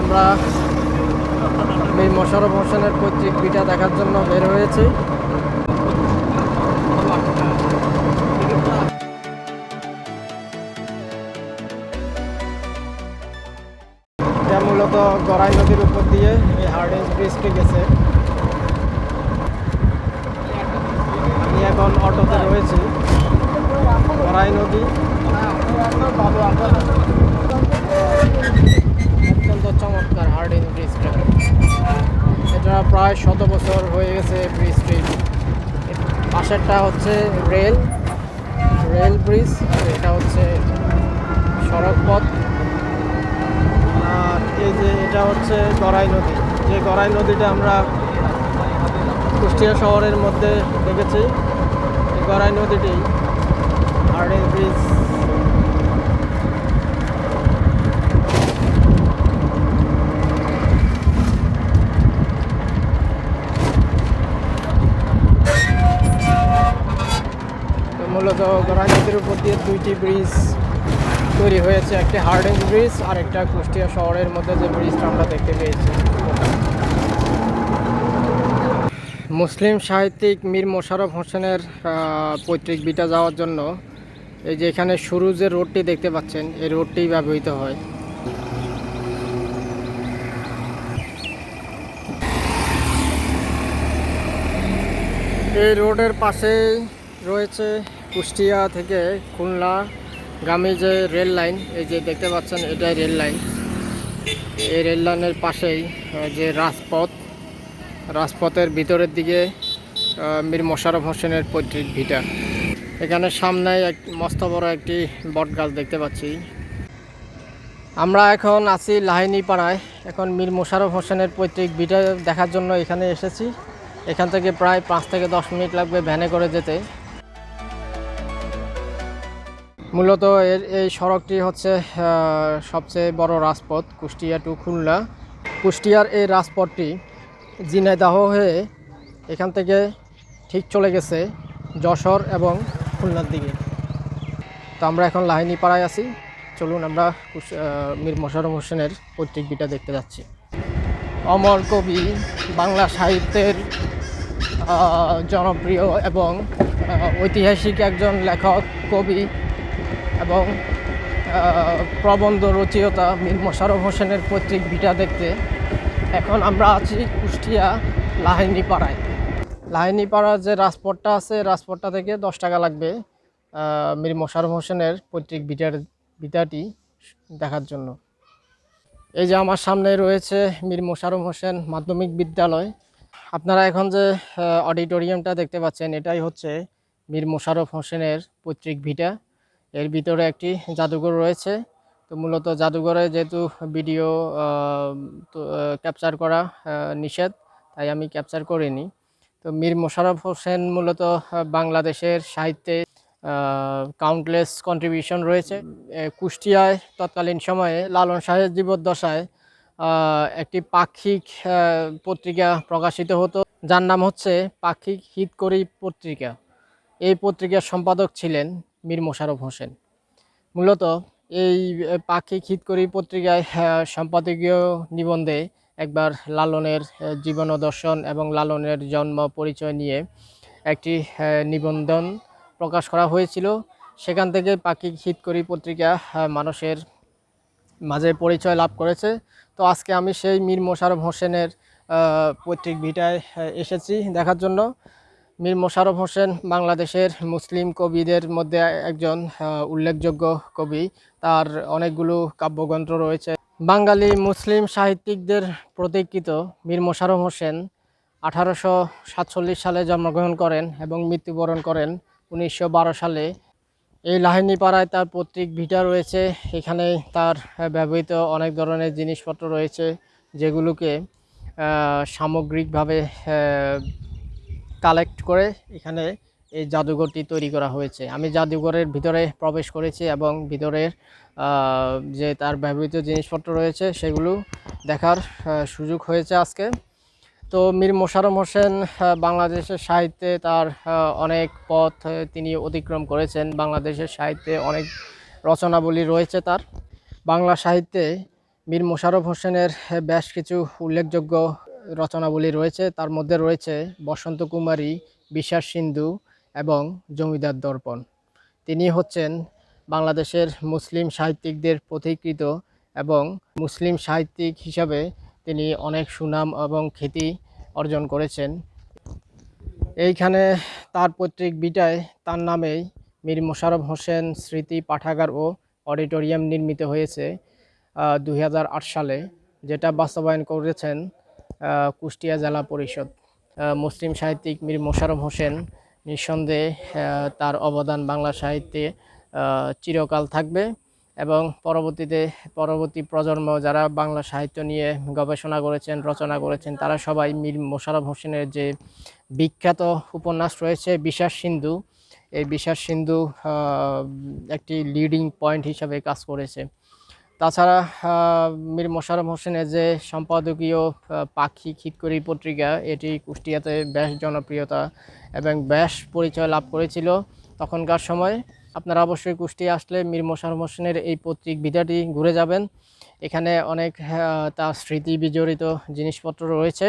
আমরা মীর মোশারফ হোসেনের পৈতৃক পিঠা দেখার জন্য বের হয়েছি। এটা মূলত গড়াই নদীর উপর দিয়ে এই হার্ডিঞ্জ ব্রিজটি গেছে। এখন অটোতে রয়েছি। গড়াই নদী। পাশেরটা হচ্ছে রেল রেল ব্রিজ আর এটা হচ্ছে সড়ক পথ আর এই যে এটা হচ্ছে গড়াই নদী। যে গড়াই নদীটা আমরা কুষ্টিয়া শহরের মধ্যে দেখেছি, এই গড়াই নদীটি আর এই ব্রিজ তো মূলত গড়াই নদীর উপর দিয়ে দুইটি ব্রিজ তৈরি হয়েছে, একটি হার্ডিং ব্রিজ আর একটা কুষ্টিয়া শহরের মধ্যে যে ব্রিজটা আমরা দেখতে পেয়েছি। মুসলিম সাহিত্যিক মীর মোশাররফ হোসেনের পৈতৃক বিটা যাওয়ার জন্য এই যে এখানে শুরু যে রোডটি দেখতে পাচ্ছেন, এই রোডটি ব্যবহৃত হয়। এই রোডের পাশেই রয়েছে কুষ্টিয়া থেকে খুলনা গামী যে রেল লাইন, এই যে দেখতে পাচ্ছেন, এটাই রেল লাইন। এই রেল লাইনের পাশেই যে রাজপথ, রাজপথের ভিতরের দিকে মীর মোশাররফ হোসেনের পৈতৃক ভিটা। এখানে সামনে এক মস্ত বড় একটি বট গাছ দেখতে পাচ্ছি। আমরা এখন আছি লাহিনী পাড়ায় এখন মীর মোশাররফ হোসেনের পৈতৃক ভিটা দেখার জন্য এখানে এসেছি। এখান থেকে প্রায় পাঁচ থেকে দশ মিনিট লাগবে ভ্যানে করে যেতে। মূলত এর, এই সড়কটি হচ্ছে সবচেয়ে বড় রাজপথ, কুষ্টিয়া টু খুলনা। কুষ্টিয়ার এই রাজপথটি ঝিনাইদহ হয়ে এখান থেকে ঠিক চলে গেছে যশোর এবং খুলনার দিকে। তো আমরা এখন লাহিনী পাড়ায় আছি। চলুন আমরা মীর মোশাররফ হোসেনের পৈতৃক বিটা দেখতে যাচ্ছি। অমর কবি, বাংলা সাহিত্যের জনপ্রিয় এবং ঐতিহাসিক একজন লেখক, কবি এবং প্রবন্ধ রচয়িতা মীর মোশাররফ হোসেনের পৈতৃক ভিটা দেখতে এখন আমরা আছি কুষ্টিয়া লাহিনী পাড়ায় লাহিনী পাড়ার যে রাজপথটা আছে, রাজপথটা থেকে দশ টাকা লাগবে মীর মোশাররফ হোসেনের পৈতৃক ভিটার, ভিটাটি দেখার জন্য। এই যে আমার সামনে রয়েছে মীর মোশাররফ হোসেন মাধ্যমিক বিদ্যালয়। আপনারা এখন যে অডিটোরিয়ামটা দেখতে পাচ্ছেন, এটাই হচ্ছে মীর মোশাররফ হোসেনের পৈতৃক ভিটা। এর ভিতরে একটি জাদুঘর রয়েছে। তো মূলত জাদুঘরে যেহেতু ভিডিও ক্যাপচার করা নিষেধ, তাই আমি ক্যাপচার করিনি। তো মীর মোশাররফ হোসেন মূলত বাংলাদেশের সাহিত্যে কাউন্টলেস কন্ট্রিবিউশন রয়েছে। কুষ্টিয়ায় তৎকালীন সময়ে লালন শাহের জীবদ্দশায় একটি পাক্ষিক পত্রিকা প্রকাশিত হতো। যার নাম হচ্ছে পাক্ষিক হিতকরী পত্রিকা। এই পত্রিকার সম্পাদক ছিলেন মীর মোশাররফ হোসেন। মূলত এই আহ, পাক্ষিক হিতকরী পত্রিকায় সম্পাদকীয় নিবন্ধে একবার লালনের জীবন দর্শন এবং লালনের জন্ম পরিচয় নিয়ে একটি নিবন্ধন প্রকাশ করা হয়েছিল। সেখান থেকে পাক্ষিক হিতকরী পত্রিকা আহ, মানুষের মাঝে পরিচয় লাভ করেছে। তো আজকে আমি সেই মীর মোশাররফ হোসেনের পৈতৃক ভিটায় এসেছি দেখার জন্য। মীর মোশাররফ হোসেন বাংলাদেশের মুসলিম কবিদের মধ্যে একজন উল্লেখযোগ্য কবি। তার অনেকগুলো কাব্যগ্রন্থ রয়েছে। বাঙালি মুসলিম সাহিত্যিকদের প্রতীক্ষিত মীর মোশাররফ হোসেন আঠারোশো সাতচল্লিশ সালে জন্মগ্রহণ করেন এবং মৃত্যুবরণ করেন উনিশশো বারো সালে। এই লাহিনী পাড়ায় তার পৈতৃক ভিটা রয়েছে। এখানে তার ব্যবহৃত অনেক ধরনের জিনিসপত্র রয়েছে যেগুলোকে সামগ্রিকভাবে কালেক্ট করে এখানে এই জাদুঘরটি তৈরি করা হয়েছে। আমি জাদুঘরের ভিতরে প্রবেশ করেছি এবং ভিতরের যে তার ব্যবহৃত জিনিসপত্র রয়েছে সেগুলো দেখার সুযোগ হয়েছে আজকে। তো মীর মোশাররফ হোসেন বাংলাদেশের সাহিত্যে তার অনেক পথ তিনি অতিক্রম করেছেন। বাংলাদেশের সাহিত্যে অনেক রচনাবলী রয়েছে তার। বাংলা সাহিত্যে মীর মোশাররফ হোসেনের বেশ কিছু উল্লেখযোগ্য রচনাবলী রয়েছে। তার মধ্যে রয়েছে বসন্ত কুমারী বিশ্বাস সিন্ধু এবং জমিদার দর্পণ। তিনি হচ্ছেন বাংলাদেশের মুসলিম সাহিত্যিকদের পথিকৃত এবং মুসলিম সাহিত্যিক হিসাবে তিনি অনেক সুনাম এবং খ্যাতি অর্জন করেছেন। এইখানে তার পৈতৃক বিটায় তার নামেই মীর মোশাররফ হোসেন স্মৃতি পাঠাগার ও অডিটোরিয়াম নির্মিত হয়েছে দু হাজার আট সালে, যেটা বাস্তবায়ন করেছেন কুষ্টিয়া জেলা পরিষদ। মুসলিম সাহিত্যিক মীর মোশাররফ হোসেন নিঃসন্দেহে তার অবদান বাংলা সাহিত্যে চিরকাল থাকবে এবং পরবর্তীতে, পরবর্তী প্রজন্ম যারা বাংলা সাহিত্য নিয়ে গবেষণা করেছেন, রচনা করেছেন, তারা সবাই মীর মোশাররফ হোসেনের যে বিখ্যাত উপন্যাস রয়েছে, বিশ্বাস সিন্ধু এই বিশ্বাস সিন্ধু একটি লিডিং পয়েন্ট হিসাবে কাজ করেছে। তাছাড়া মীর মোশাররফ হোসেনের যে সম্পাদকীয় পাখি খিতকরি পত্রিকা, এটি কুষ্টিয়াতে বেশ জনপ্রিয়তা এবং বেশ পরিচয় লাভ করেছিল তখনকার সময়। আপনারা অবশ্যই কুষ্টিয়া আসলে মীর মোশাররফ হোসেনের এই পত্রিক বিধাটি ঘুরে যাবেন। এখানে অনেক তার স্মৃতি বিজড়িত জিনিসপত্র রয়েছে।